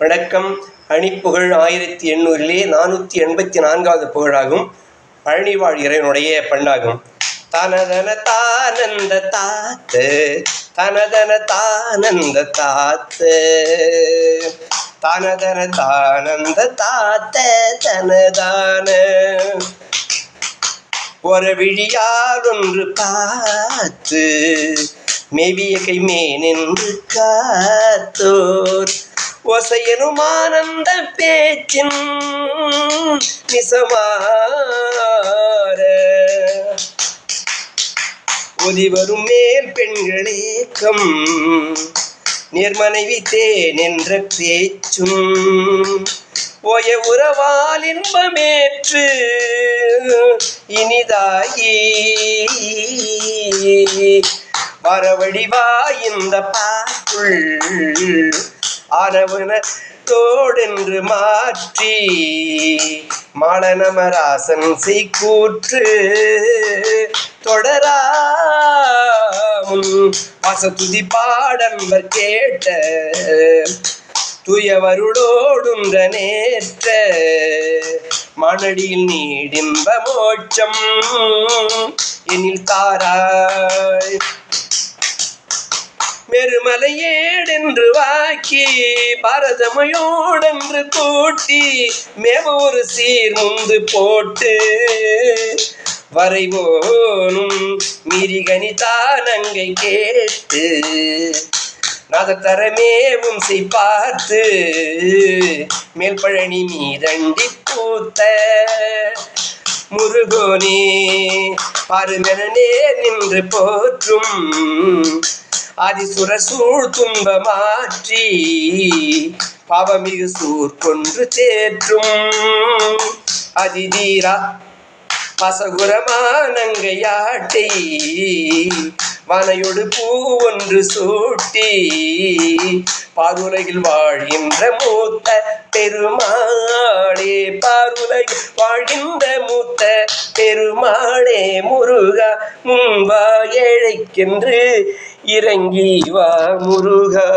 வணக்கம். அணிப்புகழ் ஆயிரத்தி எண்ணூறிலே நானூற்றி எண்பத்தி நான்காவது புகழாகும். பழனிவாழ் இறைவனுடைய பண்ணாகும் தனதன தானந்த தாத்து தனதன தானந்த தாத்து தனதன தானந்த தாத்த தனதான. ஒரு விழியால் ஒன்று பார்த்து மேவிய கைமே நின்று காத்தோர் ஒசையனும் ஆனந்த பேச்சின் நிசமார ஒதிவரும் மேல் பெண்களேக்கம் நேர்மனைவி தேன் என்ற பேச்சும் ஓய உறவால் இன்பமேற்று இனிதாயி. வரவழிவா இந்த பாக்குள் ஆனவன தோடென்று மாற்றி மாளனமராசன் செய்கூற்று தொடராமும் வாசத்துதி பாடன்பர் கேட்ட துயவருளோடுன்ற நேற்ற மணடியில் நீடிம்ப மோட்சம் எனில் தாராய் மெருமலையேடென்று வாக்கி பரதமையோடென்று கூட்டி மேவ ஒரு சீர் முந்து போட்டு வரைவோனும் மிரிகனி தானங்கை கேட்டு நகத்தரமேவும் செய் பார்த்து மேல்பழனி மீதண்டி பூத்த முருகோனே பருமெனே நின்று போற்றும் அதிசுர சூழ் துன்ப மாற்றி பாவமிகு சூர் கொன்று தேற்றும். அதிதீரா பசகுரமானங்கையாட்டை வனையொடு பூ ஒன்று சூட்டி பாருலகில் வாழ்கின்ற மூத்த பெருமாளே பாருலகில் வாழ்கின்ற மூத்த பெருமாளே முருகா முன்பா ஏழைக்கென்று இறங்கி வா முருகா.